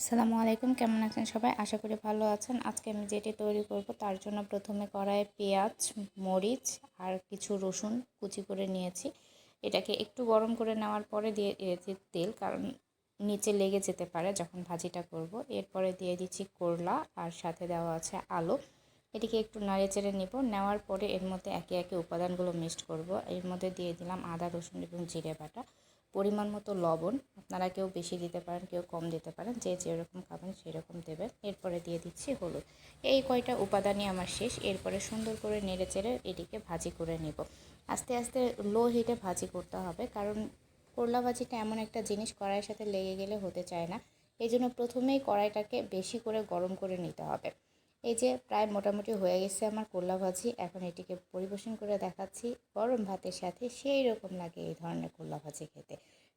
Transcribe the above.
আসসালামু আলাইকুম, কেমন আছেন সবাই? আশা করি ভালো আছেন। আজকে আমি যেটি তৈরি করব তার জন্য প্রথমে কড়াইয়ে পেঁয়াজ, মরিচ আর কিছু রসুন কুচি করে নিয়েছি। এটাকে একটু গরম করে নেওয়ার পরে দিয়ে দিয়েছি তেল, কারণ নিচে লেগে যেতে পারে যখন ভাজিটা করব। এরপরে দিয়ে দিচ্ছি করলা আর সাথে দেওয়া আছে আলু। এটিকে একটু নাড়ে চেড়ে নিব। নেওয়ার পরে এর মধ্যে একে একে উপাদানগুলো মিক্সড করব। এর মধ্যে দিয়ে দিলাম আদা, রসুন এবং জিরে বাটা। পরিমাণ মতো লবণ আপনারা কেউ বেশি দিতে পারেন, কেউ কম দিতে পারেন, যে যেরকম খাবেন সেরকম দেবেন। এরপরে দিয়ে দিচ্ছি হলুদ। এই কয়টা উপাদানই আমার শেষ। এরপরে সুন্দর করে নেড়ে চেড়ে এটিকে ভাজি করে নেব। আস্তে আস্তে লো হিটে ভাজি করতে হবে, কারণ করলা ভাজিটা এমন একটা জিনিস, কড়াইয়ের সাথে লেগে গেলে হতে চায় না। এই জন্য প্রথমেই কড়াইটাকে বেশি করে গরম করে নিতে হবে। এই যে প্রায় মোটামুটি হয়ে গেছে আমার করলা ভাজি, এখন এটিকে পরিবেশন করে দেখাচ্ছি। গরম ভাতের সাথে সেই রকম লাগে এই ধরনের করলা ভাজি খেতে।